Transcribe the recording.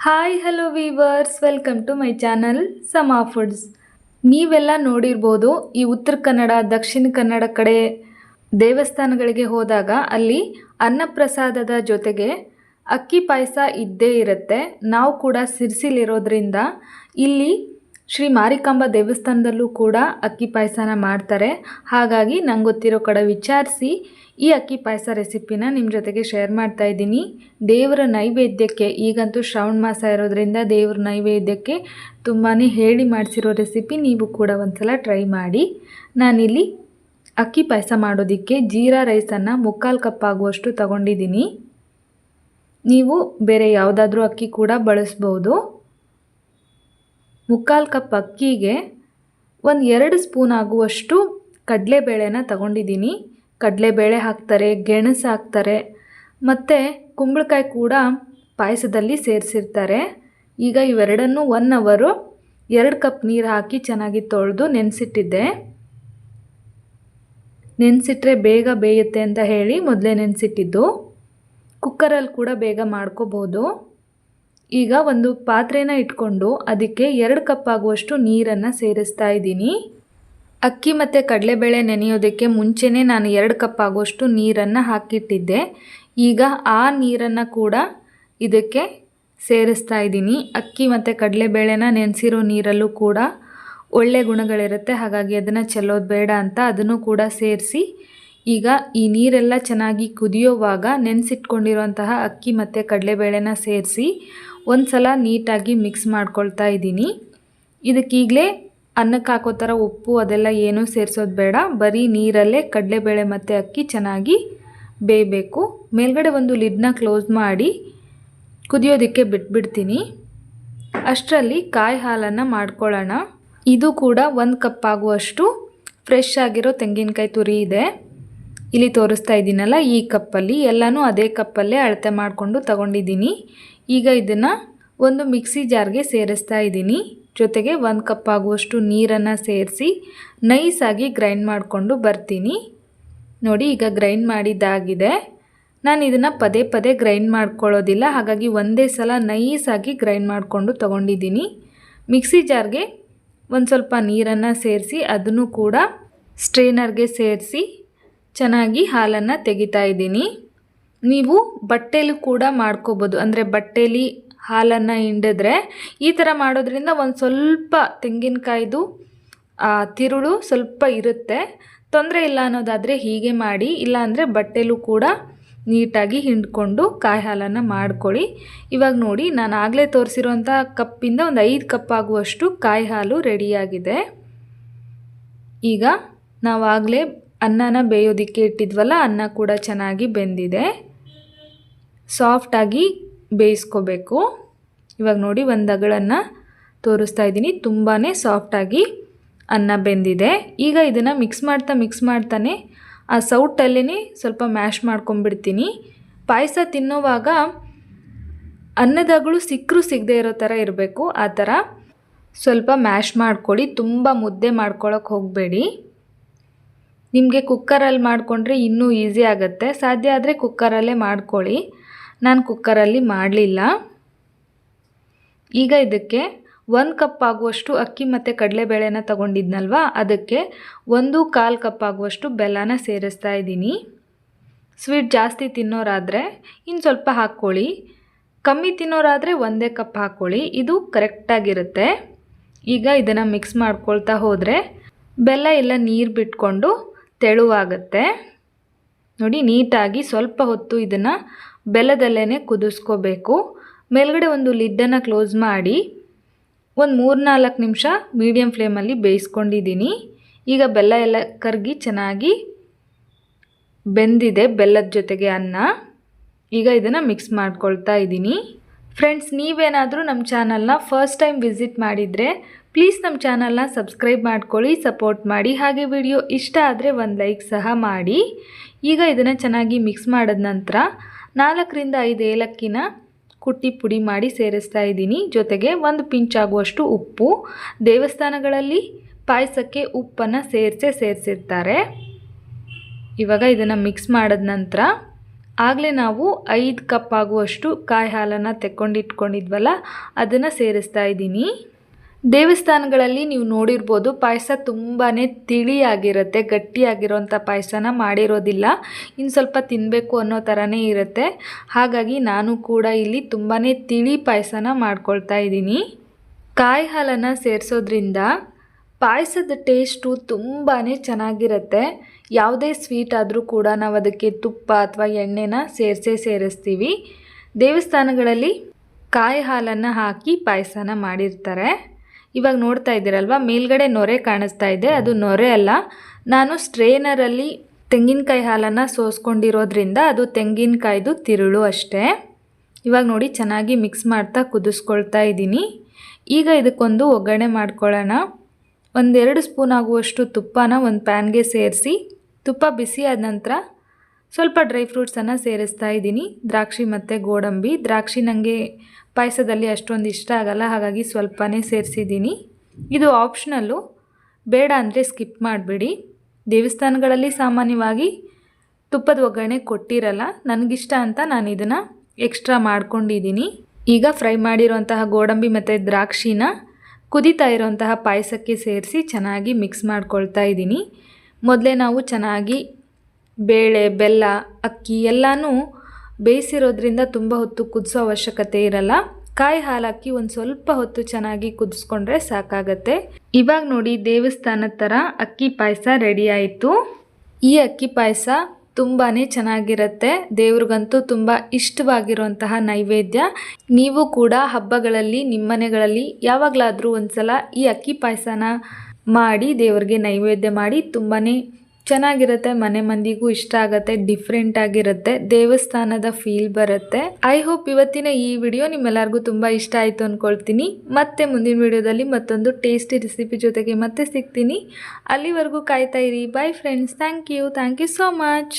Hi hello viewers welcome to my channel Sama foods ನೀವೆಲ್ಲ ನೋಡಿರ್ಬೋದು ಈ ಉತ್ತರ ಕನ್ನಡ, ದಕ್ಷಿಣ ಕನ್ನಡ ಕಡೆ ದೇವಸ್ಥಾನಗಳಿಗೆ ಹೋದಾಗ ಅಲ್ಲಿ ಅನ್ನಪ್ರಸಾದದ ಜೊತೆಗೆ ಅಕ್ಕಿ ಪಾಯಸ ಇದ್ದೇ ಇರುತ್ತೆ. ನಾವು ಕೂಡ ಸಿರ್ಸಿಲಿರೋದ್ರಿಂದ ಇಲ್ಲಿ ಶ್ರೀ ಮಾರಿಕಾಂಬಾ ದೇವಸ್ಥಾನದಲ್ಲೂ ಕೂಡ ಅಕ್ಕಿ ಪಾಯಸನ ಮಾಡ್ತಾರೆ. ಹಾಗಾಗಿ ನಂಗೆ ಗೊತ್ತಿರೋ ಕಡೆ ವಿಚಾರಿಸಿ ಈ ಅಕ್ಕಿ ಪಾಯಸ ರೆಸಿಪಿನ ನಿಮ್ಮ ಜೊತೆಗೆ ಶೇರ್ ಮಾಡ್ತಾ ಇದ್ದೀನಿ. ದೇವರ ನೈವೇದ್ಯಕ್ಕೆ ಈಗಂತೂ ಶ್ರಾವಣ ಮಾಸ ಇರೋದ್ರಿಂದ ದೇವರ ನೈವೇದ್ಯಕ್ಕೆ ತುಂಬಾ ಹೇಳಿ ಮಾಡಿಸಿರೋ ರೆಸಿಪಿ ನೀವು ಕೂಡ ಒಂದ್ಸಲ ಟ್ರೈ ಮಾಡಿ. ನಾನಿಲ್ಲಿ ಅಕ್ಕಿ ಪಾಯಸ ಮಾಡೋದಕ್ಕೆ ಜೀರಾ ರೈಸನ್ನು ಮುಕ್ಕಾಲು ಕಪ್ ಆಗುವಷ್ಟು ತಗೊಂಡಿದ್ದೀನಿ. ನೀವು ಬೇರೆ ಯಾವುದಾದ್ರೂ ಅಕ್ಕಿ ಕೂಡ ಬಳಸ್ಬೋದು. ಮುಕ್ಕಾಲು ಕಪ್ ಅಕ್ಕಿಗೆ ಒಂದು ಎರಡು ಸ್ಪೂನ್ ಆಗುವಷ್ಟು ಕಡಲೆಬೇಳೆನ ತಗೊಂಡಿದ್ದೀನಿ ಕಡಲೆಬೇಳೆ ಹಾಕ್ತಾರೆ, ಗೆಣಸು ಹಾಕ್ತಾರೆ, ಮತ್ತು ಕುಂಬಳಕಾಯಿ ಕೂಡ ಪಾಯಸದಲ್ಲಿ ಸೇರಿಸಿರ್ತಾರೆ. ಈಗ ಇವೆರಡನ್ನೂ ಒನ್ ಅವರು ಎರಡು ಕಪ್ ನೀರು ಹಾಕಿ ಚೆನ್ನಾಗಿ ತೊಳೆದು ನೆನೆಸಿಟ್ಟಿದ್ದೆ. ನೆನೆಸಿಟ್ರೆ ಬೇಗ ಬೇಯುತ್ತೆ ಅಂತ ಹೇಳಿ ಮೊದಲೇ ನೆನೆಸಿಟ್ಟಿದ್ದು. ಕುಕ್ಕರಲ್ಲಿ ಕೂಡ ಬೇಗ ಮಾಡ್ಕೋಬೋದು. ಈಗ ಒಂದು ಪಾತ್ರೆನ ಇಟ್ಕೊಂಡು ಅದಕ್ಕೆ ಎರಡು ಕಪ್ ಆಗುವಷ್ಟು ನೀರನ್ನು ಸೇರಿಸ್ತಾ ಇದ್ದೀನಿ. ಅಕ್ಕಿ ಮತ್ತು ಕಡಲೆಬೇಳೆ ನೆನೆಯೋದಕ್ಕೆ ಮುಂಚೆನೇ ನಾನು ಎರಡು ಕಪ್ ಆಗುವಷ್ಟು ನೀರನ್ನು ಹಾಕಿಟ್ಟಿದ್ದೆ. ಈಗ ಆ ನೀರನ್ನು ಕೂಡ ಇದಕ್ಕೆ ಸೇರಿಸ್ತಾ ಇದ್ದೀನಿ. ಅಕ್ಕಿ ಮತ್ತು ಕಡಲೆಬೇಳೆನ ನೆನೆಸಿರೋ ನೀರಲ್ಲೂ ಕೂಡ ಒಳ್ಳೆ ಗುಣಗಳಿರುತ್ತೆ. ಹಾಗಾಗಿ ಅದನ್ನು ಚೆಲ್ಲೋದು ಬೇಡ ಅಂತ ಅದನ್ನು ಕೂಡ ಸೇರಿಸಿ ಈಗ ಈ ನೀರೆಲ್ಲ ಚೆನ್ನಾಗಿ ಕುದಿಯೋವಾಗ ನೆನೆಸಿಟ್ಕೊಂಡಿರುವಂತಹ ಅಕ್ಕಿ ಮತ್ತು ಕಡಲೆಬೇಳೆನ ಸೇರಿಸಿ ಒಂದು ಸಲ ನೀಟಾಗಿ ಮಿಕ್ಸ್ ಮಾಡ್ಕೊಳ್ತಾ ಇದ್ದೀನಿ. ಇದಕ್ಕೀಗಲೇ ಅನ್ನಕ್ಕೆ ಹಾಕೋ ಥರ ಉಪ್ಪು ಅದೆಲ್ಲ ಏನೂ ಸೇರಿಸೋದು ಬೇಡ. ಬರೀ ನೀರಲ್ಲೇ ಕಡಲೆಬೇಳೆ ಮತ್ತು ಅಕ್ಕಿ ಚೆನ್ನಾಗಿ ಬೇಯಬೇಕು. ಮೇಲ್ಗಡೆ ಒಂದು ಲಿಡ್ನ ಕ್ಲೋಸ್ ಮಾಡಿ ಕುದಿಯೋದಕ್ಕೆ ಬಿಟ್ಬಿಡ್ತೀನಿ ಅಷ್ಟರಲ್ಲಿ ಕಾಯಿ ಹಾಲನ್ನು ಮಾಡ್ಕೊಳ್ಳೋಣ. ಇದು ಕೂಡ ಒಂದು ಕಪ್ ಆಗುವಷ್ಟು ಫ್ರೆಶ್ ಆಗಿರೋ ತೆಂಗಿನಕಾಯಿ ತುರಿ ಇದೆ. ಇಲ್ಲಿ ತೋರಿಸ್ತಾ ಇದ್ದೀನಲ್ಲ, ಈ ಕಪ್ಪಲ್ಲಿ ಎಲ್ಲನೂ ಅದೇ ಕಪ್ಪಲ್ಲೇ ಅಳತೆ ಮಾಡಿಕೊಂಡು ತಗೊಂಡಿದ್ದೀನಿ. ಈಗ ಇದನ್ನು ಒಂದು ಮಿಕ್ಸಿ ಜಾರ್ಗೆ ಸೇರಿಸ್ತಾ ಇದ್ದೀನಿ. ಜೊತೆಗೆ ಒಂದು ಕಪ್ ಆಗುವಷ್ಟು ನೀರನ್ನು ಸೇರಿಸಿ ನೈಸಾಗಿ ಗ್ರೈಂಡ್ ಮಾಡಿಕೊಂಡು ಬರ್ತೀನಿ. ನೋಡಿ, ಈಗ ಗ್ರೈಂಡ್ ಮಾಡಿದ್ದಾಗಿದೆ. ನಾನು ಇದನ್ನು ಪದೇ ಪದೇ ಗ್ರೈಂಡ್ ಮಾಡ್ಕೊಳ್ಳೋದಿಲ್ಲ, ಹಾಗಾಗಿ ಒಂದೇ ಸಲ ನೈಸಾಗಿ ಗ್ರೈಂಡ್ ಮಾಡಿಕೊಂಡು ತಗೊಂಡಿದ್ದೀನಿ. ಮಿಕ್ಸಿ ಜಾರ್ಗೆ ಒಂದು ಸ್ವಲ್ಪ ನೀರನ್ನು ಸೇರಿಸಿ, ಅದನ್ನು ಕೂಡ ಸ್ಟ್ರೈನರ್ಗೆ ಸೇರಿಸಿ ಚೆನ್ನಾಗಿ ಹಾಲನ್ನು ತೆಗಿತಾ ಇದ್ದೀನಿ. ನೀವು ಬಟ್ಟೆಲಿ ಕೂಡ ಮಾಡ್ಕೋಬೋದು. ಅಂದರೆ ಬಟ್ಟೆಲಿ ಹಾಲನ್ನು ಹಿಂಡಿದ್ರೆ ಈ ಥರ ಮಾಡೋದ್ರಿಂದ ಒಂದು ಸ್ವಲ್ಪ ತೆಂಗಿನಕಾಯ್ದು ತಿರುಳು ಸ್ವಲ್ಪ ಇರುತ್ತೆ. ತೊಂದರೆ ಇಲ್ಲ ಅನ್ನೋದಾದರೆ ಹೀಗೆ ಮಾಡಿ, ಇಲ್ಲಾಂದರೆ ಬಟ್ಟೆಲೂ ಕೂಡ ನೀಟಾಗಿ ಹಿಂಡ್ಕೊಂಡು ಕಾಯಿ ಹಾಲನ್ನು ಮಾಡ್ಕೊಳ್ಳಿ. ಇವಾಗ ನೋಡಿ, ನಾನು ಆಗಲೇ ತೋರಿಸಿರುವಂಥ ಕಪ್ಪಿಂದ ಒಂದು ಐದು ಕಪ್ ಆಗುವಷ್ಟು ಕಾಯಿ ಹಾಲು ರೆಡಿಯಾಗಿದೆ. ಈಗ ನಾವು ಆಗಲೇ ಅನ್ನನ ಬೇಯೋದಕ್ಕೆ ಇಟ್ಟಿದ್ವಲ್ಲ, ಅನ್ನ ಕೂಡ ಚೆನ್ನಾಗಿ ಬೆಂದಿದೆ. ಸಾಫ್ಟಾಗಿ ಬೇಯಿಸ್ಕೋಬೇಕು. ಇವಾಗ ನೋಡಿ, ಒಂದು ಅಗಳನ್ನು ತೋರಿಸ್ತಾ ಇದ್ದೀನಿ. ತುಂಬಾ ಸಾಫ್ಟಾಗಿ ಅನ್ನ ಬೆಂದಿದೆ. ಈಗ ಇದನ್ನು ಮಿಕ್ಸ್ ಮಾಡ್ತಾ ಮಿಕ್ಸ್ ಮಾಡ್ತಾನೆ, ಆ ಸೌಟಲ್ಲೇ ಸ್ವಲ್ಪ ಮ್ಯಾಶ್ ಮಾಡ್ಕೊಂಬಿಡ್ತೀನಿ ಪಾಯಸ ತಿನ್ನೋವಾಗ ಅನ್ನದಗಳು ಸಿಕ್ಕರೂ ಸಿಗದೆ ಇರೋ ಥರ ಇರಬೇಕು, ಆ ಥರ ಸ್ವಲ್ಪ ಮ್ಯಾಶ್ ಮಾಡ್ಕೊಳ್ಳಿ, ತುಂಬ ಮುದ್ದೆ ಮಾಡ್ಕೊಳ್ಳೋಕೆ ಹೋಗಬೇಡಿ. ನಿಮಗೆ ಕುಕ್ಕರಲ್ಲಿ ಮಾಡಿಕೊಂಡ್ರೆ ಇನ್ನೂ ಈಸಿ ಆಗುತ್ತೆ. ಸಾಧ್ಯ ಆದರೆ ಕುಕ್ಕರಲ್ಲೇ ಮಾಡ್ಕೊಳ್ಳಿ. ನಾನು ಕುಕ್ಕರಲ್ಲಿ ಮಾಡಲಿಲ್ಲ. ಈಗ ಇದಕ್ಕೆ ಒಂದು ಕಪ್ ಆಗುವಷ್ಟು ಅಕ್ಕಿ ಮತ್ತು ಕಡಲೆಬೇಳೆನ ತಗೊಂಡಿದ್ನಲ್ವಾ? ಅದಕ್ಕೆ ಒಂದು ಕಾಲು ಕಪ್ ಆಗುವಷ್ಟು ಬೆಲ್ಲನ ಸೇರಿಸ್ತಾ ಇದ್ದೀನಿ. ಸ್ವೀಟ್ ಜಾಸ್ತಿ ತಿನ್ನೋರಾದರೆ ಇನ್ನು ಸ್ವಲ್ಪ ಹಾಕ್ಕೊಳ್ಳಿ. ಕಮ್ಮಿ ತಿನ್ನೋರಾದರೆ ಒಂದೇ ಕಪ್ ಹಾಕ್ಕೊಳ್ಳಿ. ಇದು ಕರೆಕ್ಟಾಗಿರುತ್ತೆ ಈಗ ಇದನ್ನು ಮಿಕ್ಸ್ ಮಾಡ್ಕೊಳ್ತಾ ಹೋದರೆ ಬೆಲ್ಲ ಎಲ್ಲ ನೀರು ಬಿಟ್ಕೊಂಡು ತೆಳುವಾಗುತ್ತೆ. ನೋಡಿ, ನೀಟಾಗಿ ಸ್ವಲ್ಪ ಹೊತ್ತು ಇದನ್ನು ಬೆಲ್ಲದಲ್ಲೇ ಕುದಿಸ್ಕೋಬೇಕು. ಮೇಲ್ಗಡೆ ಒಂದು ಲಿಡ್ಡನ್ನು ಕ್ಲೋಸ್ ಮಾಡಿ ಒಂದು ಮೂರು ನಾಲ್ಕು ನಿಮಿಷ ಮೀಡಿಯಮ್ ಫ್ಲೇಮಲ್ಲಿ ಬೇಯಿಸ್ಕೊಂಡಿದ್ದೀನಿ. ಈಗ ಬೆಲ್ಲ ಎಲ್ಲ ಕರಗಿ ಚೆನ್ನಾಗಿ ಬೆಂದಿದೆ ಬೆಲ್ಲದ ಜೊತೆಗೆ ಅನ್ನ. ಈಗ ಇದನ್ನು ಮಿಕ್ಸ್ ಮಾಡ್ಕೊಳ್ತಾ ಇದ್ದೀನಿ. ಫ್ರೆಂಡ್ಸ್, ನೀವೇನಾದರೂ ನಮ್ಮ ಚಾನಲ್ನ ಫಸ್ಟ್ ಟೈಮ್ ವಿಸಿಟ್ ಮಾಡಿದರೆ ಪ್ಲೀಸ್ ನಮ್ಮ ಚಾನಲ್ನ ಸಬ್ಸ್ಕ್ರೈಬ್ ಮಾಡ್ಕೊಳ್ಳಿ, ಸಪೋರ್ಟ್ ಮಾಡಿ. ಹಾಗೆ ವಿಡಿಯೋ ಇಷ್ಟ ಆದರೆ ಒಂದು ಲೈಕ್ ಸಹ ಮಾಡಿ. ಈಗ ಇದನ್ನು ಚೆನ್ನಾಗಿ ಮಿಕ್ಸ್ ಮಾಡಿದ ನಂತರ ನಾಲ್ಕರಿಂದ ಐದು ಏಲಕ್ಕಿನ ಕುಟ್ಟಿ ಪುಡಿ ಮಾಡಿ ಸೇರಿಸ್ತಾ ಇದ್ದೀನಿ. ಜೊತೆಗೆ ಒಂದು ಪಿಂಚ್ ಆಗುವಷ್ಟು ಉಪ್ಪು. ದೇವಸ್ಥಾನಗಳಲ್ಲಿ ಪಾಯಸಕ್ಕೆ ಉಪ್ಪನ್ನು ಸೇರಿಸೇ ಸೇರಿಸಿರ್ತಾರೆ. ಇವಾಗ ಇದನ್ನು ಮಿಕ್ಸ್ ಮಾಡಿದ ನಂತರ ಆಗಲೇ ನಾವು ಐದು ಕಪ್ ಆಗುವಷ್ಟು ಕಾಯಿ ಹಾಲನ್ನು ತೆಕ್ಕೊಂಡಿಟ್ಕೊಂಡಿದ್ವಲ್ಲ ಅದನ್ನು ಸೇರಿಸ್ತಾ ಇದ್ದೀನಿ. ದೇವಸ್ಥಾನಗಳಲ್ಲಿ ನೀವು ನೋಡಿರ್ಬೋದು ಪಾಯಸ ತುಂಬಾ ತಿಳಿಯಾಗಿರುತ್ತೆ ಗಟ್ಟಿಯಾಗಿರೋಂಥ ಪಾಯಸನ ಮಾಡಿರೋದಿಲ್ಲ. ಇನ್ನು ಸ್ವಲ್ಪ ತಿನ್ನಬೇಕು ಅನ್ನೋ ಥರನೇ ಇರುತ್ತೆ. ಹಾಗಾಗಿ ನಾನು ಕೂಡ ಇಲ್ಲಿ ತುಂಬಾ ತಿಳಿ ಪಾಯಸನ ಮಾಡ್ಕೊಳ್ತಾ ಇದ್ದೀನಿ. ಕಾಯಿ ಹಾಲನ್ನು ಸೇರಿಸೋದ್ರಿಂದ ಪಾಯಸದ ಟೇಸ್ಟು ತುಂಬಾ ಚೆನ್ನಾಗಿರುತ್ತೆ. ಯಾವುದೇ ಸ್ವೀಟ್ ಆದರೂ ಕೂಡ ನಾವು ಅದಕ್ಕೆ ತುಪ್ಪ ಅಥವಾ ಎಣ್ಣೆನ ಸೇರಿಸೇ ಸೇರಿಸ್ತೀವಿ. ದೇವಸ್ಥಾನಗಳಲ್ಲಿ ಕಾಯಿ ಹಾಲನ್ನು ಹಾಕಿ ಪಾಯಸನ ಮಾಡಿರ್ತಾರೆ. ಇವಾಗ ನೋಡ್ತಾ ಇದ್ದೀರಲ್ವ? ಮೇಲ್ಗಡೆ ನೊರೆ ಕಾಣಿಸ್ತಾ ಇದೆ. ಅದು ನೊರೆ ಅಲ್ಲ. ನಾನು ಸ್ಟ್ರೇನರಲ್ಲಿ ತೆಂಗಿನಕಾಯಿ ಹಾಲನ್ನು ಸೋಸ್ಕೊಂಡಿರೋದ್ರಿಂದ ಅದು ತೆಂಗಿನಕಾಯ್ದು ತಿರುಳು ಅಷ್ಟೇ. ಇವಾಗ ನೋಡಿ, ಚೆನ್ನಾಗಿ ಮಿಕ್ಸ್ ಮಾಡ್ತಾ ಕುದಿಸ್ಕೊಳ್ತಾ ಇದ್ದೀನಿ. ಈಗ ಇದಕ್ಕೊಂದು ಒಗ್ಗರಣೆ ಮಾಡ್ಕೊಳ್ಳೋಣ. ಒಂದೆರಡು ಸ್ಪೂನ್ ಆಗುವಷ್ಟು ತುಪ್ಪನ ಒಂದು ಪ್ಯಾನ್ಗೆ ಸೇರಿಸಿ. ತುಪ್ಪ ಬಿಸಿ ಆದ ನಂತರ ಸ್ವಲ್ಪ ಡ್ರೈ ಫ್ರೂಟ್ಸನ್ನು ಸೇರಿಸ್ತಾ ಇದ್ದೀನಿ. ದ್ರಾಕ್ಷಿ ಮತ್ತು ಗೋಡಂಬಿ. ದ್ರಾಕ್ಷಿ ನನಗೆ ಪಾಯಸದಲ್ಲಿ ಅಷ್ಟೊಂದು ಇಷ್ಟ ಆಗಲ್ಲ, ಹಾಗಾಗಿ ಸ್ವಲ್ಪನೇ ಸೇರಿಸಿದ್ದೀನಿ. ಇದು ಆಪ್ಷನಲ್ಲು ಬೇಡ ಅಂದರೆ ಸ್ಕಿಪ್ ಮಾಡಿಬಿಡಿ. ದೇವಸ್ಥಾನಗಳಲ್ಲಿ ಸಾಮಾನ್ಯವಾಗಿ ತುಪ್ಪದ ಒಗ್ಗರಣೆ ಕೊಟ್ಟಿರಲ್ಲ, ನನಗಿಷ್ಟ ಅಂತ ನಾನು ಇದನ್ನು ಎಕ್ಸ್ಟ್ರಾ ಮಾಡ್ಕೊಂಡಿದ್ದೀನಿ. ಈಗ ಫ್ರೈ ಮಾಡಿರುವಂತಹ ಗೋಡಂಬಿ ಮತ್ತು ದ್ರಾಕ್ಷಿನ ಕುದೀತಾ ಇರೋಂತಹ ಪಾಯಸಕ್ಕೆ ಸೇರಿಸಿ ಚೆನ್ನಾಗಿ ಮಿಕ್ಸ್ ಮಾಡ್ಕೊಳ್ತಾ ಇದ್ದೀನಿ. ಮೊದಲೇ ನಾವು ಚೆನ್ನಾಗಿ ಬೇಳೆ, ಬೆಲ್ಲ, ಅಕ್ಕಿ ಎಲ್ಲನೂ ಬೇಯಿಸಿರೋದ್ರಿಂದ ತುಂಬ ಹೊತ್ತು ಕುದಿಸೋ ಅವಶ್ಯಕತೆ ಇರಲ್ಲ. ಕಾಯಿ ಹಾಲು ಹಾಕಿ ಒಂದು ಸ್ವಲ್ಪ ಹೊತ್ತು ಚೆನ್ನಾಗಿ ಕುದಿಸ್ಕೊಂಡ್ರೆ ಸಾಕಾಗತ್ತೆ. ಇವಾಗ ನೋಡಿ ದೇವಸ್ಥಾನದ ಥರ ಅಕ್ಕಿ ಪಾಯಸ ರೆಡಿ ಆಯಿತು. ಈ ಅಕ್ಕಿ ಪಾಯಸ ತುಂಬಾ ಚೆನ್ನಾಗಿರುತ್ತೆ. ದೇವ್ರಿಗಂತೂ ತುಂಬ ಇಷ್ಟವಾಗಿರುವಂತಹ ನೈವೇದ್ಯ. ನೀವು ಕೂಡ ಹಬ್ಬಗಳಲ್ಲಿ ನಿಮ್ಮನೆಗಳಲ್ಲಿ ಯಾವಾಗಲಾದರೂ ಒಂದ್ಸಲ ಈ ಅಕ್ಕಿ ಪಾಯಸನ ಮಾಡಿ, ದೇವ್ರಿಗೆ ನೈವೇದ್ಯ ಮಾಡಿ ತುಂಬಾ ಚೆನ್ನಾಗಿರುತ್ತೆ, ಮನೆ ಮಂದಿಗೂ ಇಷ್ಟ ಆಗುತ್ತೆ ಡಿಫ್ರೆಂಟ್ ಆಗಿರುತ್ತೆ, ದೇವಸ್ಥಾನದ ಫೀಲ್ ಬರುತ್ತೆ. ಐ ಹೋಪ್ ಇವತ್ತಿನ ಈ ವಿಡಿಯೋ ನಿಮ್ಮೆಲ್ಲರಿಗೂ ತುಂಬಾ ಇಷ್ಟ ಆಯಿತು ಅನ್ಕೊಳ್ತೀನಿ. ಮತ್ತೆ ಮುಂದಿನ ವಿಡಿಯೋದಲ್ಲಿ ಮತ್ತೊಂದು ಟೇಸ್ಟಿ ರೆಸಿಪಿ ಜೊತೆಗೆ ಮತ್ತೆ ಸಿಗ್ತೀನಿ. ಅಲ್ಲಿವರೆಗೂ ಕಾಯ್ತಾ ಇರಿ. Bye friends thank you thank you so much